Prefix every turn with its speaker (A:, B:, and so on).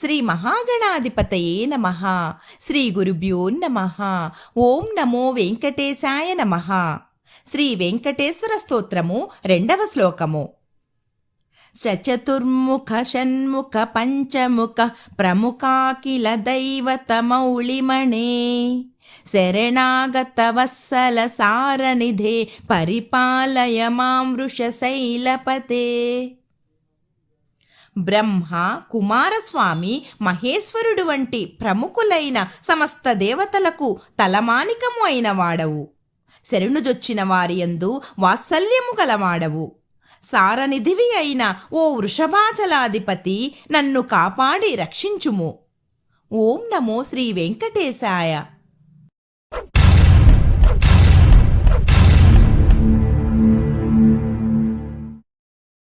A: శ్రీ మహాగణాధిపతయే నమ. శ్రీ గురుభ్యో నమ. ఓం నమో వెంకటేశాయ నమ. శ్రీ వెంకటేశ్వర స్తోత్రము రెండవ శ్లోకము. సచతుర్ముఖ షణ్ముఖ పంచముఖ ప్రముఖాకిల దైవతమౌళిమణే శరణాగత వత్సల సారనిధే పరిపాలయ మాం వృషశైలపతే బ్రహ్మ కుమారస్వామి మహేశ్వరుడు వంటి ప్రముఖులైన సమస్త దేవతలకు తలమానికము అయిన వాడవు. శరణుజొచ్చిన వారియందు వాత్సల్యము గలవాడవు. సారనిధివి అయిన ఓ వృషభాచలాధిపతి నన్ను కాపాడి రక్షించుము. ఓం నమో శ్రీ వెంకటేశాయ.